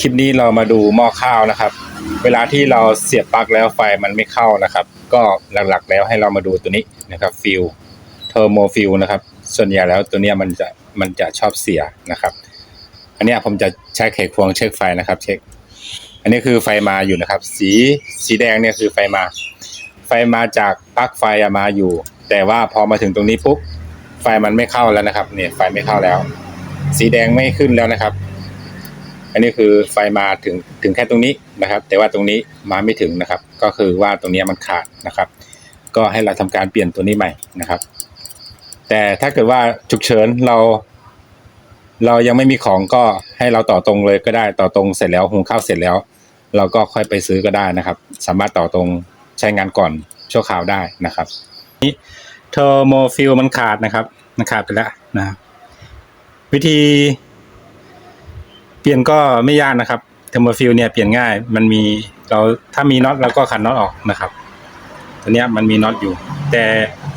คลิปนี้เรามาดูหม้อข้าวนะครับ เวลาที่เราเสียบปลั๊กแล้วไฟมันไม่เข้านะครับ ก็หลักๆแล้วให้เรามาดูตัวนี้นะครับฟิลเทอร์โมฟิลนะครับ ส่วนใหญ่แล้วตัวเนี้ยมันจะมันจะชอบเสียนะครับ อันนี้ผมจะใช้ไขควงเช็คไฟนะครับ เช็ค อันนี้คือไฟมาอยู่นะครับ สีสีแดงเนี่ยคือไฟมา ไฟมาจากปลั๊กไฟมาอยู่ แต่ว่าพอมาถึงตรงนี้ปุ๊บไฟมันไม่เข้าแล้วนะครับเนี่ยไฟไม่เข้าแล้ว สีแดงไม่ขึ้นแล้วนะครับ นนี้คือไฟมาถึงถึงแค่ตรงนี้นะครับ แต่ว่าตรงนี้มาไม่ถึงนะครับ ก็คือว่าตรงนี้มันขาดนะครับ ก็ให้เราทำการเปลี่ยนตัวนี้ใหม่นะครับ แต่ถ้าเกิดว่าฉุกเฉินเรา เรายังไม่มีของก็ให้เราต่อตรงเลยก็ได้ต่อตรงเสร็จแล้วหุงข้าวเสร็จแล้ว เราก็ค่อยไปซื้อก็ได้นะครับ สามารถต่อตรงใช้งานก่อนชั่วคราวได้นะครับนี่เทอร์โมฟิลมันขาดนะครับ มันขาดไปแล้วนะวิธี ลี่ยนก็ไม่ยากนะครับเทอร์โมฟิลเนี่ยเปลี่ยนง่าย มันมีเราถ้ามีน็อตเราก็ขันน็อตออกนะครับ ตัวเนี้ยมันมีน็อตอยู่ แต่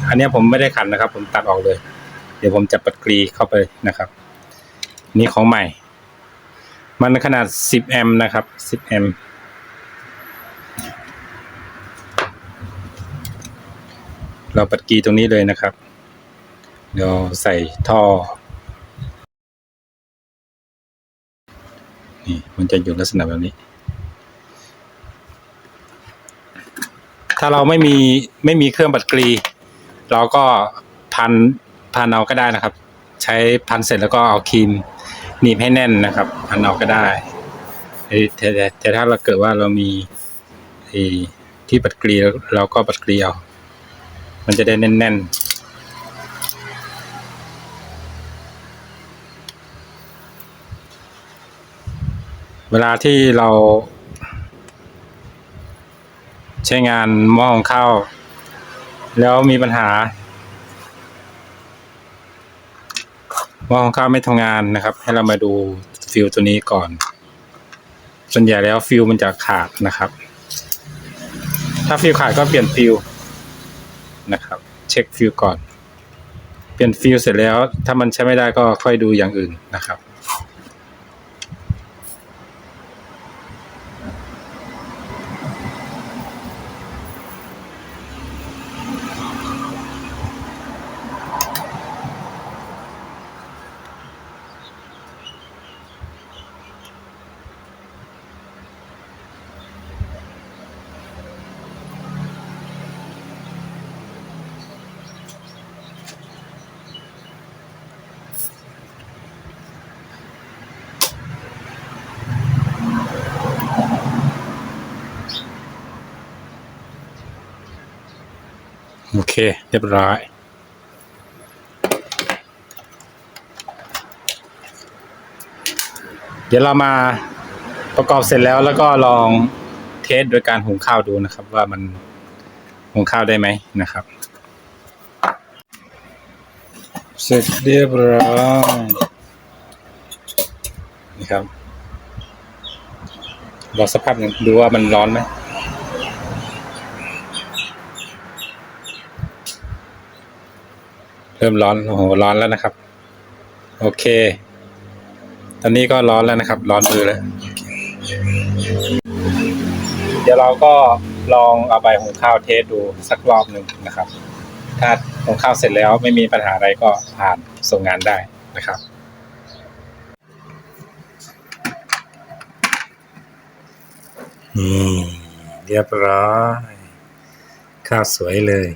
อันเนี้ยผมไม่ได้ขันนะครับ ผมตัดออกเลย เดี๋ยวผมจะปัดกรีเข้าไปนะครับ นี่ของใหม่ มันขนาด 10 แอมป์นะครับ 10 แอมป์เราปัดกรีตรงนี้เลยนะครับ เดี๋ยวใส่ท่อ นี่มันจะอยู่ลักษณะแบบนี้ ถ้าเราไม่มีไม่มีเครื่องบัดกรี เราก็พันพันเอาก็ได้นะครับ ใช้พันเสร็จแล้วก็เอาครีมหนีบให้แน่นนะครับ พันเอาก็ได้แต่แต่ถ้าเราเกิดว่าเรามีที่บัดกรีเราก็บัดกรีเอามันจะได้แน่นๆ เวลาที่เรา ใช้งานหม้อของข้าว แล้วมีปัญหาหม้อของข้าวไม่ทำงานนะครับ ให้เรามาดูฟิลตัวนี้ก่อน ส่วนใหญ่แล้วฟิลมันจะขาดนะครับ ถ้าฟิลขาดก็เปลี่ยนฟิลนะครับ เช็คฟิลก่อน เปลี่ยนฟิลเสร็จแล้ว ถ้ามันใช้ไม่ได้ก็ค่อยดูอย่างอื่นนะครับ โอเค เรียบร้อย เดี๋ยวเรามาประกอบเสร็จแล้วแล้วก็ลองเทสโดยการหุงข้าวดูนะครับ ว่ามันหุงข้าวได้ไหมนะครับ เสร็จเรียบร้อยนี่ครับรอสักพักหนึ่งดูว่ามันร้อนไหม เริ่มร้อน โอ้โห ร้อนแล้วนะครับ โอเค ตอนนี้ก็ร้อนแล้วนะครับ ร้อนมือแล้ว เดี๋ยวเราก็ลองเอาใบหุงข้าวเทสดูสักรอบหนึ่งนะครับ ถ้าหุงข้าวเสร็จแล้วไม่มีปัญหาอะไรก็ผ่านส่งงานได้นะครับนี่เรียบร้อย ข้าวสวยเลย